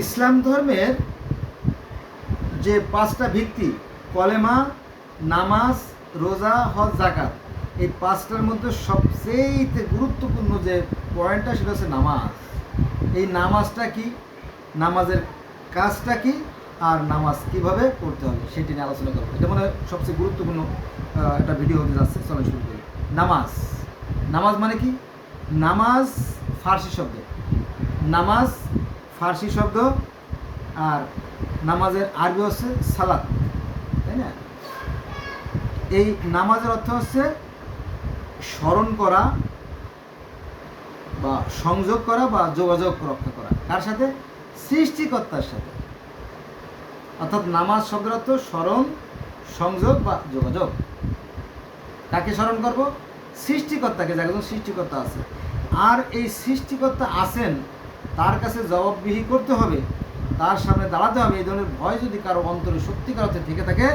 ইসলাম ধর্মের যে পাঁচটা ভিত্তি, কলেমা, নামাজ, রোজা, হজ জাকাত এই পাঁচটার মধ্যে সবচেয়ে গুরুত্বপূর্ণ যে পয়েন্টটা সেটা হচ্ছে নামাজ। এই নামাজটা কি? নামাজের কাজটা কি? আর নামাজ কীভাবে পড়তে হবে সেটি নিয়ে আলোচনা করব। এটা মনে হয় সবচেয়ে গুরুত্বপূর্ণ একটা ভিডিও হতে যাচ্ছে, চলে শুরু করি। নামাজ। নামাজ মানে কি? নামাজ ফার্সি শব্দ। নামাজ ফার্সি শব্দ আর নামাজের আরবি হচ্ছে সালাত, তাই না? এই নামাজের অর্থ হচ্ছে স্মরণ করা বা সংযোগ করা বা যোগাযোগ রক্ষা করা। কার সাথে? সৃষ্টিকর্তার সাথে। অর্থাৎ নামাজ শব্দের অর্থ স্মরণ, সংযোগ বা যোগাযোগ। কাকে স্মরণ করব? সৃষ্টিকর্তাকে, যাকে একজন সৃষ্টিকর্তা আছে। আর এই সৃষ্টিকর্তা আছেন তার কাছে জবাববিহি করতে হবে, তার সামনে দাঁড়াতে হবে, এই ধরনের ভয় যদি কারও অন্তরে সত্যিকার অর্থে থেকে থাকে,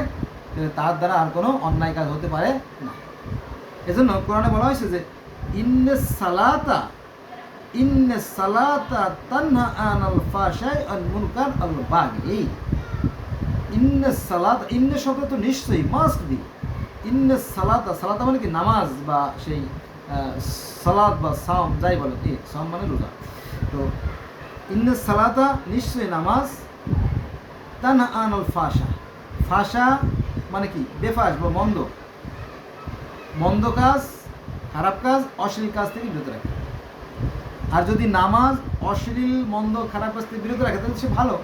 তাহলে তার দ্বারা আর কোনো অন্যায় কাজ হতে পারে না। এজন্য কোরআনে বলা হয়েছে যে, ইন্নে সালাতা ইন্নে সালাতা তানহা আনাল ফাশাই আল মুনকার আল বাগি। ইন্নে সালাত, ইন্নে শব্দ তো নিশ্চয়ই মাস্ট বি ইন্নে সালাতা সালাতা মানে কি? নামাজ বা সেই সালাত বা সাম যাই বলে কি সাম মানে রোজা। তো, ইন্নে সালাতা নিশ্চয়ই নামাজ তানহা আনাল ফাশা ফাশা মানে কি? বেফাস বা মন্দ। মন্দ কাজ, খারাপ কাজ, অশ্লীল কাজ থেকে বিরত রাখে। আর যদি নামাজ, অশ্লীল, মন্দ, খারাপ কাজ থেকে বিরত রাখে, তাহলে সে ভালো।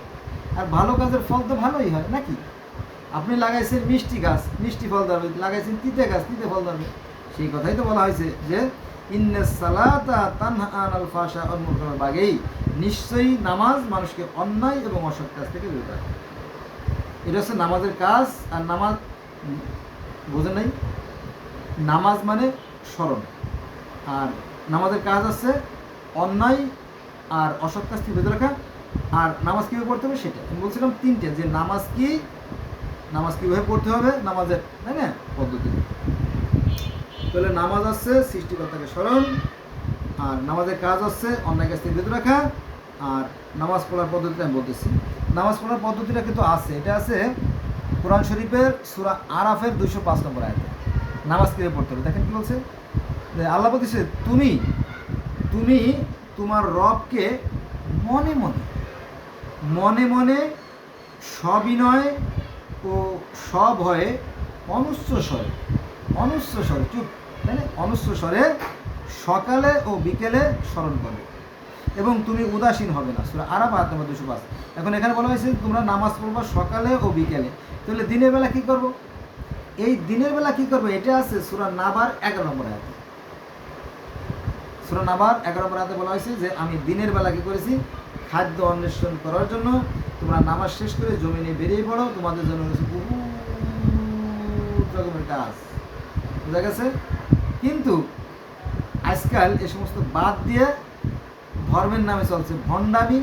আর ভালো কাজের ফল তো ভালোই হয়, নাকি? আপনি লাগাইছেন মিষ্টি গাছ, মিষ্টি ফল ধরবে লাগাইছেন তিতে গাছ, তিতে ফল ধরবে সেই কথাই তো বলা হয়েছে যে মুনকার নিশ্চয়ই নামাজ মানুষকে অন্যায় এবং অসৎ কাজ থেকে বিরত রাখে। এটা হচ্ছে নামাজের কাজ, আর নামাজ, বোঝেন নাই? নামাজ মানে স্মরণ। আর নামাজের কাজ আছে অন্যায় আর অসৎ কাজ থেকে বেঁধে রাখা। আর নামাজ কীভাবে পড়তে হবে? সেটা। আমি বলছিলাম তিনটে, যে নামাজ কি, নামাজ কীভাবে পড়তে হবে? নামাজের, তাই না? পদ্ধতি। তাহলে নামাজ আছে সৃষ্টিকর্তাকে স্মরণ, আর নামাজের কাজ হচ্ছে অন্যায় কাছ থেকে বেঁধে রাখা, আর নামাজ পড়ার পদ্ধতিটা আমি বলতেছি। নামাজ পড়ার পদ্ধতিটা কিন্তু আছে, এটা আছে কোরআন শরীফের সুরা আরাফের দুইশো পাঁচ নম্বর আয়তে। নামাজ কীভাবে পড়তে হবে? দেখেন কি বলছে? আল্লাহ বলতেছে, তুমি তুমি তোমার রবকে মনে মনে মনে মনে সবিনয় ও সভয়ে অনুচ্চ স্বরে অনুচ্চ স্বরে চুপ। তাই না অনুচ্চ স্বরে সকালে ও বিকেলে স্মরণ করবে। এবং তুমি উদাসীন হবে না। সুরা আরাপ আয়াত নম্বর দুশো পাঁচ। এখন এখানে বলা হয়েছে, তোমরা নামাজ পড়বা সকালে ও বিকেলে। তাহলে দিনের বেলা কি করব? এই দিনের বেলা কি করব? এটা আছে সুরা নাবার এগারো নম্বর আয়াতে। সুরা নাবার এগারো নম্বর আয়াতে বলা হয়েছে যে, আমি দিনের বেলা কি করেছি? খাদ্য অন্বেষণ করার জন্য তোমরা নামাজ শেষ করে জমিনে বেরিয়ে পড়ো। তোমাদের জন্য রয়েছে বহুত রকমের কাজ। বুঝা গেছে? কিন্তু আজকাল এ সমস্ত বাদ দিয়ে ধর্মের নামে চলছে ভণ্ডামি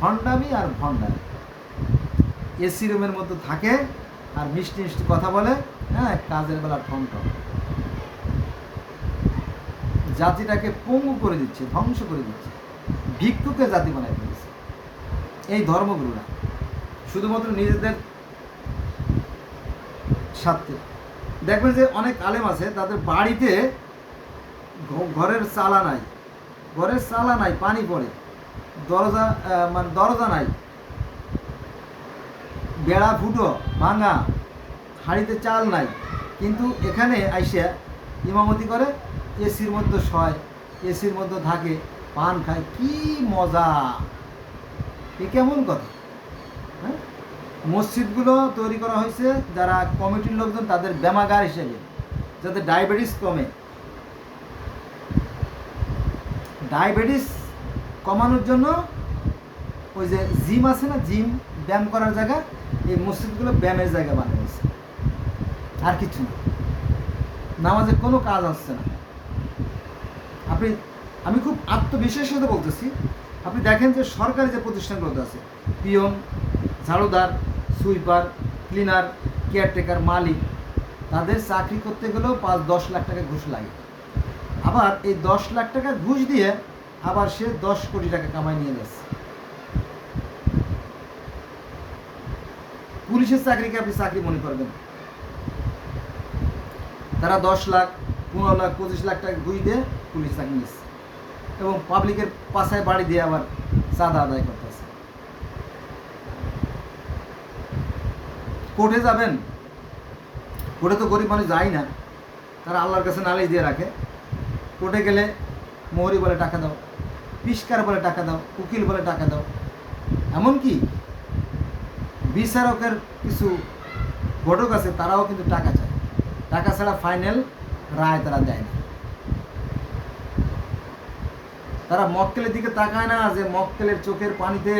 ভণ্ডামি আর ভণ্ডামি। এসি রুমের মধ্যে থাকে আর মিষ্টি মিষ্টি কথা বলে হ্যাঁ কাজের বেলা ঠন ঠন। জাতিটাকে পঙ্গু করে দিচ্ছে, ধ্বংস করে দিচ্ছে। ভিক্ষুকে জাতি বানায় ফেলেছে। এই ধর্মগুরুরা, শুধুমাত্র নিজেদের স্বার্থে। দেখবেন যে অনেক আলেম আছে, তাদের বাড়িতে ঘরের চালা নাই। ঘরের চালা নাই, পানি পড়ে। দরজা মানে দরজা নাই। বেড়া ফুটো, ভাঙা, হাঁড়িতে চাল নাই। কিন্তু এখানে আইসা ইমামতি করে, এসির মধ্যে শয়, এসির মধ্যে থাকে, পান খায়। কি মজা! এ কেমন কথা? হ্যাঁ? মসজিদগুলো তৈরি করা হয়েছে যারা কমিটির লোকজন তাদের ব্যামাগার হিসেবে, যাতে ডায়াবেটিস কমে। ডায়াবেটিস কমানোর জন্য ওই যে জিম আছে না, জিম, ব্যায়াম করার জায়গা, এই মসজিদগুলো ব্যায়ামের জায়গা বানিয়েছে আর কিছু না। নামাজে কোনো কাজ আসছে না। আপনি, আমি খুব আত্মবিশ্বাসের সাথে বলতেছি, আপনি দেখেন যে সরকারি যে প্রতিষ্ঠানগুলোতে আছে, পিয়ন, ঝাড়ুদার সুইপার, ক্লিনার, কেয়ারটেকার মালিক। তাদের চাকরি করতে গেলেও পাঁচ দশ লাখ টাকা ঘুষ লাগে। আবার এই দশ লাখ টাকা ঘুষ দিয়ে আবার সে দশ কোটি টাকা কামাই নিয়ে যাচ্ছে। পুলিশের চাকরিকে আপনি চাকরি মনে করবেন? তারা দশ লাখ, পনেরো লাখ, পঁচিশ লাখ টাকা ঘুষ দিয়ে পুলিশ চাকরি নিচ্ছে। এবং পাবলিকের পাশায় বাড়ি দিয়ে আবার চাঁদা আদায় করতেছে কোর্টে যাবেন? কোর্টে তো গরিব মানুষ যায় না। তারা আল্লাহর কাছে নালিশ দিয়ে রাখে। কোর্টে গেলে মোহরি বলে টাকা দাও, পিস্কার বলে টাকা দাও, উকিল বলে টাকা দাও। এমনকি বিচারকের কিছু ঘটক আছে, তারাও কিন্তু টাকা চায়। টাকা ছাড়া ফাইনাল রায় তারা দেয় না। তারা মক্কেলের দিকে তাকায় না যে মক্কেলের চোখের পানিতে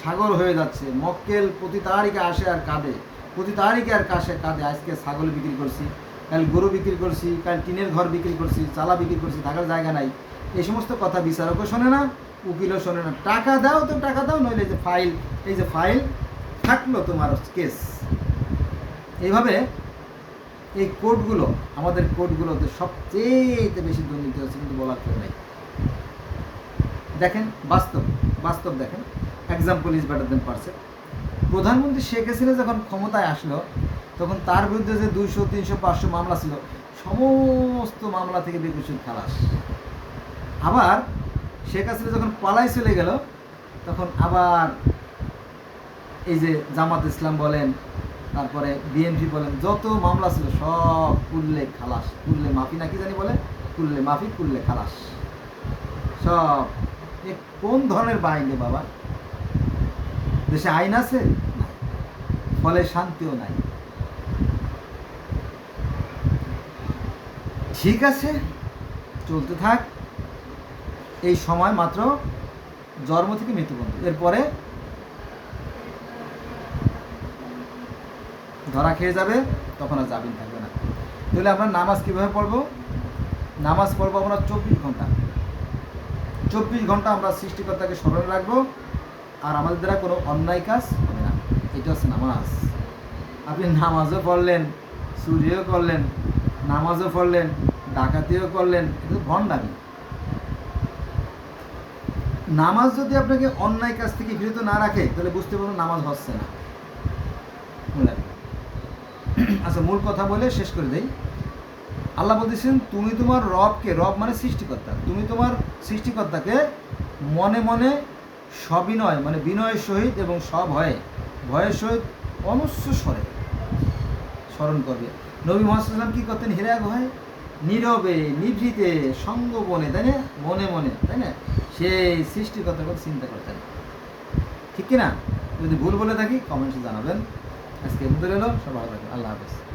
সাগর হয়ে যাচ্ছে। মক্কেল প্রতি তারিখে আসে আর কাঁদে। প্রতি তারিখে আর কাছে কাঁদে, আজকে ছাগল বিক্রি করছি, কাল গরু বিক্রি করছি, কাল টিনের ঘর বিক্রি করছি, চালা বিক্রি করছি, থাকার জায়গা নাই। এই সমস্ত কথা বিচারকও শোনে না, উকিলও শোনে না। টাকা দাও তো, টাকা দাও, নইলে যে ফাইল, এই যে ফাইল, থাকল তোমার কেস। এইভাবে এই কোর্টগুলো আমাদের কোর্টগুলোতে সবচেয়ে বেশি দুর্নীতি হচ্ছে কিন্তু বলার কেউ নেই। দেখেন, বাস্তব বাস্তব দেখেন। Example is better than percent প্রধানমন্ত্রী শেখ হাসিনা যখন ক্ষমতায় আসলো, তখন তার বিরুদ্ধে যে দুইশো, তিনশো, পাঁচশো মামলা ছিল, সমস্ত মামলা থেকে বেকুসুর খালাস। আবার শেখ হাসিনা যখন পালাই চলে গেল, তখন আবার এই যে জামাত ইসলাম বলেন, তারপরে বিএনপি বলেন, যত মামলা ছিল সব কুললে খালাস কুললে মাফি, না কি জানি বলে? কুললে মাফি কুললে খালাস। সব। কোন ধরনের বাইন বাবা? দেশে আইন আছে। ফলে শান্তিও নাই। ঠিক আছে, চলতে থাক। এই সময় মাত্র জন্ম থেকে মৃত্যু পর্যন্ত। এরপরে ধরা খেয়ে যাবে, তখন আর জামিন থাকবে না। তাহলে আমরা নামাজ কীভাবে পড়ব? নামাজ পড়ব আমরা চব্বিশ ঘণ্টা। চব্বিশ ঘণ্টা আমরা সৃষ্টিকর্তাকে স্মরণে রাখব। আর আমাদের দ্বারা কোনো অন্যায় কাজ এটা হচ্ছে নামাজ। আপনি নামাজও পড়লেন, চুরিও করলেন, নামাজও পড়লেন, ডাকাতিও করলেন, এটা ভণ্ডামি। নামাজ যদি আপনাকে অন্যায় কাজ থেকে বিরত না রাখে, তাহলে বুঝতে পারবেন নামাজ হচ্ছে না। আচ্ছা মূল কথা বলে শেষ করে দেই। আল্লাহ বলতেছেন, তুমি তোমার রবকে রব মানে সৃষ্টিকর্তা। তুমি তোমার সৃষ্টিকর্তাকে মনে মনে সবিনয় মানে বিনয়ের সহিত এবং সভয়ে ভয়ের সহিত অনস্য স্বরে স্মরণ করবে। নবী মোহাম্মদ কী করতেন? হীরা ভয় নীরবে, নিভৃতে সঙ্গ বনে তাই না? মনে মনে, তাই না? সেই সৃষ্টিকর্তার কথা চিন্তা করতেন। ঠিক কিনা যদি ভুল বলে থাকি কমেন্টসে জানাবেন। আজকে বুঝতে গেল সব ভালো আল্লাহ হাফেজ।